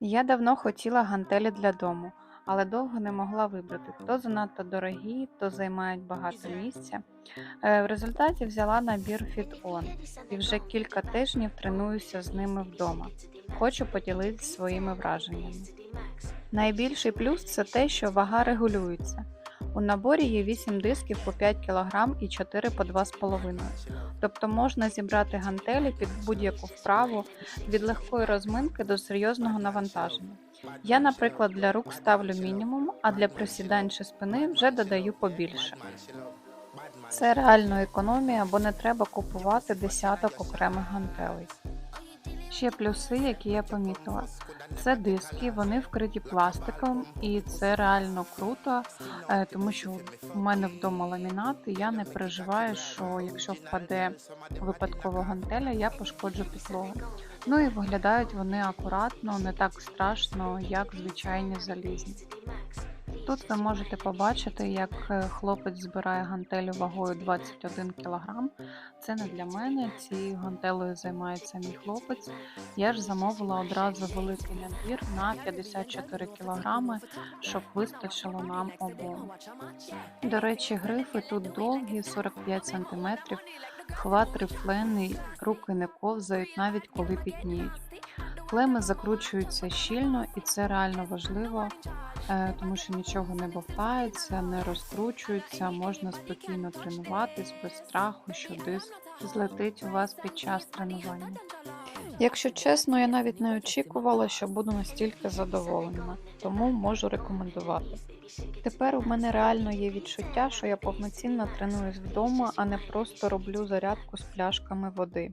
Я давно хотіла гантелі для дому, але довго не могла вибрати. То занадто дорогі, то займають багато місця. Е, В результаті взяла набір Fit On і вже кілька тижнів тренуюся з ними вдома. Хочу поділитися своїми враженнями. Найбільший плюс це те, що вага регулюється. У наборі є 8 дисків по 5 кг і 4 по 2,5 Тобто можна зібрати гантелі під будь-яку вправу від легкої розминки до серйозного навантаження. Я, наприклад, для рук ставлю мінімум, а для присідань чи спини вже додаю побільше. Це реально економія, бо не треба купувати десяток окремих гантелей. Ще плюси, які я помітила. Це диски, вони вкриті пластиком, і це реально круто, е, тому що у мене вдома ламінат, і я не переживаю, що якщо впаде випадково гантеля, я пошкоджу підлогу. Ну і виглядають вони акуратно, не так страшно, як звичайні залізні. Тут ви можете побачити, як е, хлопець збирає гантелю вагою 21 кг. Це не для мене, цією гантелею займається мій хлопець. Я ж замовила одразу великий набір на 54 кг, щоб вистачило нам обом. До речі, грифи тут довгі, 45 см, хват рифлений, руки не ковзають навіть коли пітніють. Клеми закручуються щільно, і це реально важливо, е, тому що нічого не бовтається, не розкручується, можна спокійно тренуватись без страху, що диск злетить у вас під час тренування. Якщо чесно, я навіть не очікувала, що буду настільки задоволена, тому можу рекомендувати. Тепер у мене реально є відчуття, що я повноцінно тренуюсь вдома, а не просто роблю зарядку з пляшками води.